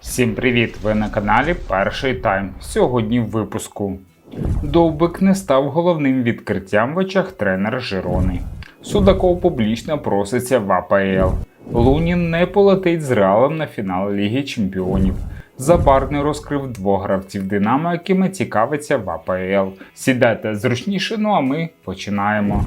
Всім привіт! Ви на каналі Перший Тайм. Сьогодні в випуску. Довбик не став головним відкриттям в очах тренера Жирони. Судаков публічно проситься в АПЛ. Лунін не полетить з реалом на фінал Ліги Чемпіонів. Забарний розкрив двох гравців Динамо, якими цікавиться в АПЛ. Сідайте зручніше, ну а ми починаємо.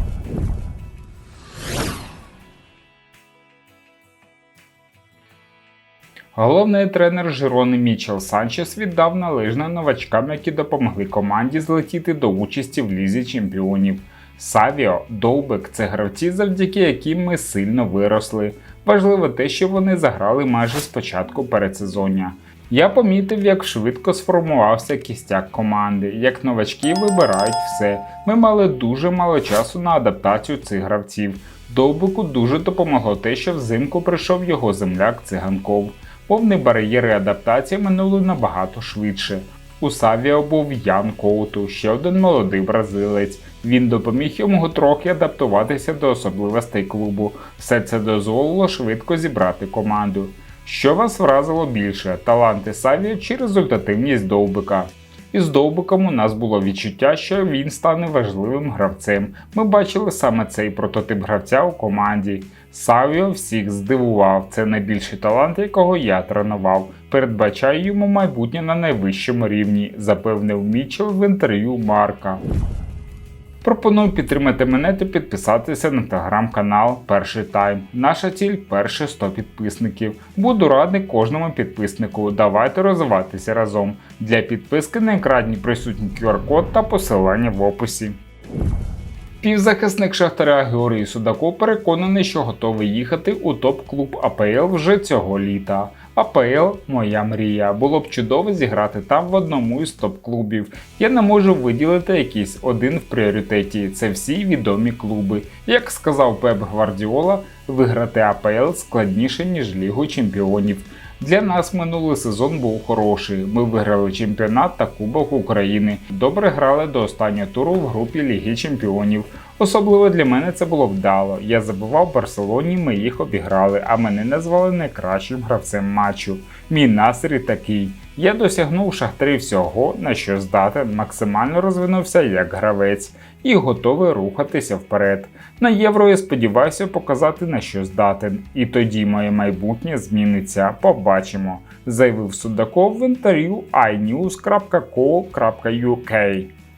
Головний тренер Жирони Мічел Санчес віддав належне новачкам, які допомогли команді злетіти до участі в лізі чемпіонів. Савіо, Довбек це гравці, завдяки яким ми сильно виросли. Важливо те, що вони заграли майже з початку передсезоння. Я помітив, як швидко сформувався кістяк команди, як новачки вибирають все. Ми мали дуже мало часу на адаптацію цих гравців. Довбику дуже допомогло те, що взимку прийшов його земляк циганков. Повні бар'єри адаптації минули набагато швидше. У Савіо був Ян Коуту, ще один молодий бразилець. Він допоміг йому трохи адаптуватися до особливостей клубу. Все це дозволило швидко зібрати команду. Що вас вразило більше таланти Савіо чи результативність Довбика? Із Довбиком у нас було відчуття, що він стане важливим гравцем. Ми бачили саме цей прототип гравця у команді. Савіо всіх здивував. Це найбільший талант, якого я тренував. Передбачаю йому майбутнє на найвищому рівні, запевнив Мічел в інтерв'ю Марка. Пропоную підтримати мене та підписатися на телеграм-канал Перший Тайм. Наша ціль перші 100 підписників. Буду радий кожному підписнику. Давайте розвиватися разом. Для підписки на екрані присутній QR-код та посилання в описі. Півзахисник Шахтаря Георгій Судаков переконаний, що готовий їхати у топ-клуб АПЛ вже цього літа. АПЛ моя мрія. Було б чудово зіграти там в одному із топ-клубів. Я не можу виділити якийсь один в пріоритеті. Це всі відомі клуби. Як сказав Пеп Гвардіола, виграти АПЛ складніше ніж Лігу Чемпіонів. Для нас минулий сезон був хороший. Ми виграли чемпіонат та Кубок України. Добре грали до останнього туру в групі Ліги Чемпіонів. Особливо для мене це було вдало. Я забував Барселоні, ми їх обіграли, а мене назвали найкращим гравцем матчу. Мій настрій такий. Я досягнув шахтарі всього, на що здатен, максимально розвинувся як гравець і готовий рухатися вперед. На євро я сподіваюся показати на що здатен, і тоді моє майбутнє зміниться. Побачимо, заявив Судаков в інтерв'ю inews.co.uk.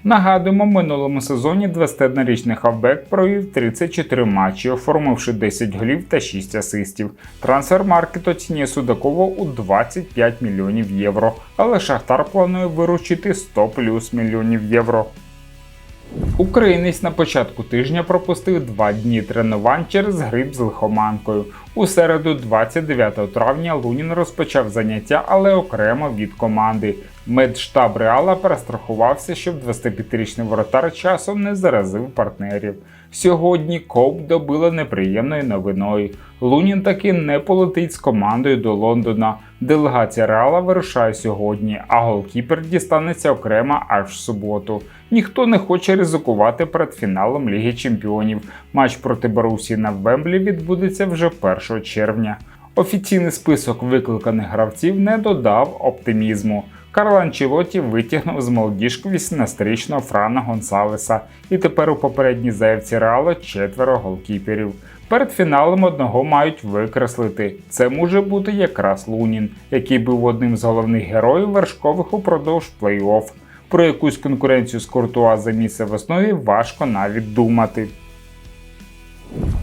Нагадуємо, минулому сезоні 21-річний хавбек провів 34 матчі, оформивши 10 голів та 6 асистів. Трансфермаркет оцінює Судакова у 25 мільйонів євро, але Шахтар планує виручити 100 плюс мільйонів євро. Українець на початку тижня пропустив два дні тренувань через грип з лихоманкою. У середу, 29 травня, Лунін розпочав заняття, але окремо від команди. Медштаб Реала перестрахувався, щоб 25-річний воротар часом не заразив партнерів. Сьогодні Коп добила неприємною новиною. Лунін таки не полетить з командою до Лондона. Делегація Реала вирушає сьогодні, а голкіпер дістанеться окремо аж в суботу. Ніхто не хоче ризикувати перед фіналом Ліги Чемпіонів. Матч проти Борусі на Вемблі відбудеться вже 1 червня. Офіційний список викликаних гравців не додав оптимізму. Карло Анчелоті витягнув з молодіжку 18-річного Франа Гонсалеса, і тепер у попередній заявці Реала четверо голкіперів. Перед фіналом одного мають викреслити. Це може бути якраз Лунін, який був одним з головних героїв вершкових упродовж плей-офф. Про якусь конкуренцію з Куртуа за місце в основі важко навіть думати.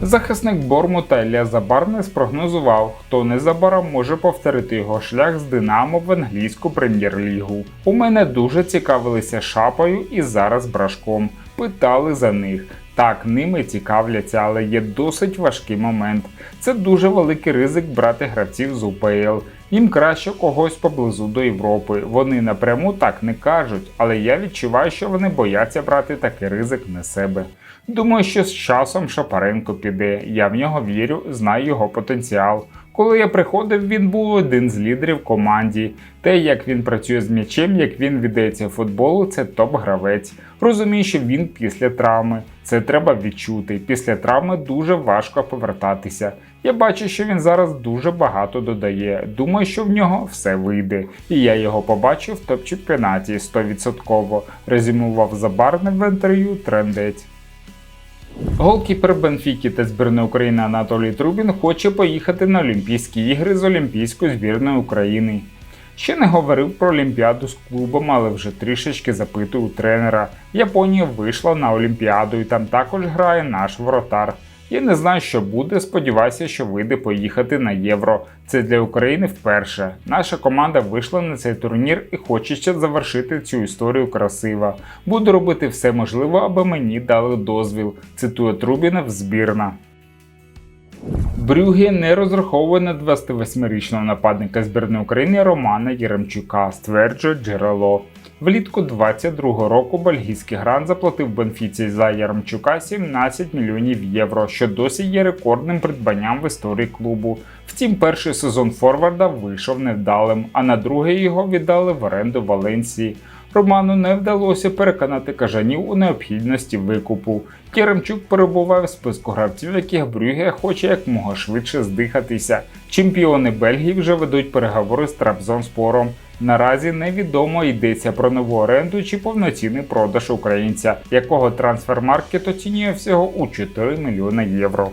Захисник Бормута Ілля Забарне спрогнозував, хто незабаром може повторити його шлях з Динамо в англійську прем'єр-лігу. У мене дуже цікавилися шапою і зараз брашком. Питали за них. Так, ними цікавляться, але є досить важкий момент. Це дуже великий ризик брати гравців з УПЛ. Їм краще когось поблизу до Європи. Вони напряму так не кажуть, але я відчуваю, що вони бояться брати такий ризик на себе. Думаю, що з часом Шапаренко піде. Я в нього вірю, знаю його потенціал. Коли я приходив, він був один з лідерів команді. Те, як він працює з м'ячем, як він віддається футболу, це топ-гравець. Розумію, що він після травми. Це треба відчути. Після травми дуже важко повертатися. Я бачу, що він зараз дуже багато додає. Думаю, що в нього все вийде. І я його побачив в топ-чемпіонаті 100%, резюмував Забарний в інтерв'ю трендець. Голкіпер Бенфіки та збірної України Анатолій Трубін хоче поїхати на Олімпійські ігри з Олімпійською збірною України. Ще не говорив про Олімпіаду з клубом, але вже трішечки запитую тренера. Японія вийшла на Олімпіаду і там також грає наш воротар. Я не знаю, що буде. Сподіваюся, що вийде поїхати на євро. Це для України вперше. Наша команда вийшла на цей турнір і хоче ще завершити цю історію красиво. Буду робити все можливе, аби мені дали дозвіл. Цитує Трубінов збірна. Брюге не розраховує на 28-річного нападника збірної України Романа Єремчука, стверджує джерело. Влітку 22-го року бельгійський грант заплатив Бенфіці за Яремчука 17 мільйонів євро, що досі є рекордним придбанням в історії клубу. Втім, перший сезон Форварда вийшов невдалим, а на другий його віддали в оренду Валенсії. Роману не вдалося переконати кажанів у необхідності викупу. Єремчук перебуває в списку гравців, яких Брюге хоче якмога швидше здихатися. Чемпіони Бельгії вже ведуть переговори з Трабзонспором. Наразі невідомо йдеться про нову оренду чи повноцінний продаж українця, якого трансфермаркет оцінює всього у 4 мільйони євро.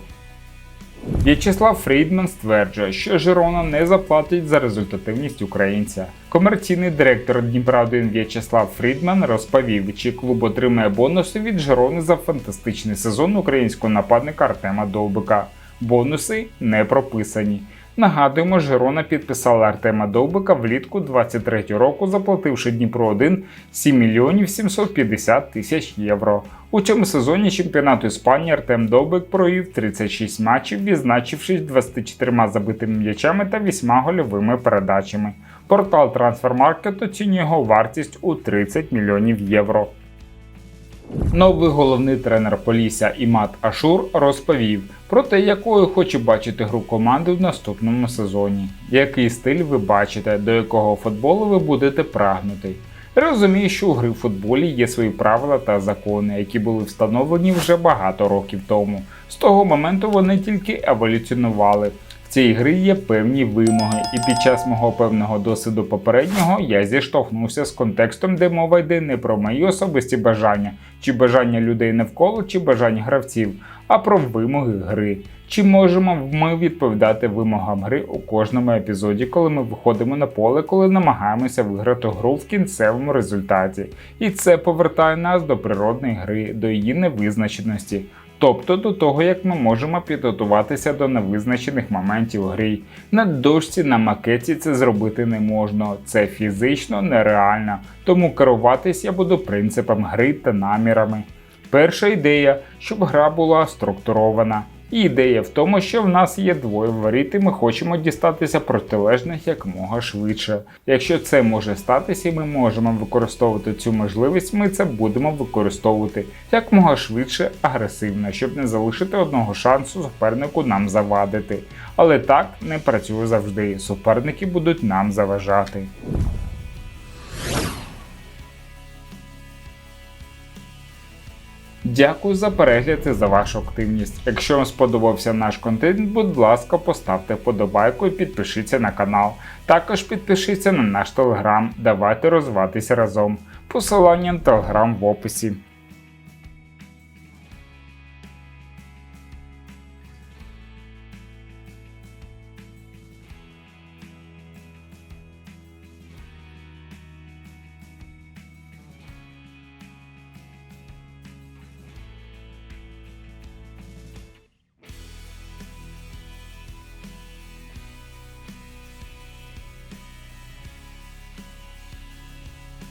В'ячеслав Фрідман стверджує, що Жирона не заплатить за результативність українця. Комерційний директор Дніпра 1 В'ячеслав Фрідман розповів, чи клуб отримає бонуси від Жирони за фантастичний сезон українського нападника Артема Довбика. Бонуси не прописані. Нагадуємо, Жирона підписала Артема Довбика влітку 23 року, заплативши Дніпро 1 7 мільйонів 750 тисяч євро. У цьому сезоні чемпіонату Іспанії Артем Довбик провів 36 матчів, відзначившись 24 забитими м'ячами та 8 гольовими передачами. Портал Transfermarkt оцінює його вартість у 30 мільйонів євро. Новий головний тренер Полісся Імат Ашур розповів про те, якою хоче бачити гру команди в наступному сезоні, який стиль ви бачите, до якого футболу ви будете прагнути. Розумію, що у гри в футболі є свої правила та закони, які були встановлені вже багато років тому. З того моменту вони тільки еволюціонували. В цій гри є певні вимоги, і під час мого певного досвіду попереднього я зіштовхнувся з контекстом, де мова йде не про мої особисті бажання, чи бажання людей навколо, чи бажання гравців, а про вимоги гри. Чи можемо ми відповідати вимогам гри у кожному епізоді, коли ми виходимо на поле, коли намагаємося виграти гру в кінцевому результаті? І це повертає нас до природної гри, до її невизначеності. Тобто до того, як ми можемо підготуватися до невизначених моментів гри. На дошці на макеті це зробити не можна, це фізично нереально, тому керуватись я буду принципом гри та намірами. Перша ідея, щоб гра була структурована. І ідея в тому, що в нас є двоє воріт, і ми хочемо дістатися протилежних якмога швидше. Якщо це може статися, і ми можемо використовувати цю можливість, ми це будемо використовувати якмога швидше, агресивно, щоб не залишити одного шансу супернику нам завадити. Але так не працює завжди. Суперники будуть нам заважати. Дякую за перегляд і за вашу активність. Якщо вам сподобався наш контент, будь ласка, поставте вподобайку і підпишіться на канал. Також підпишіться на наш телеграм. Давайте розвиватися разом. Посилання на телеграм в описі.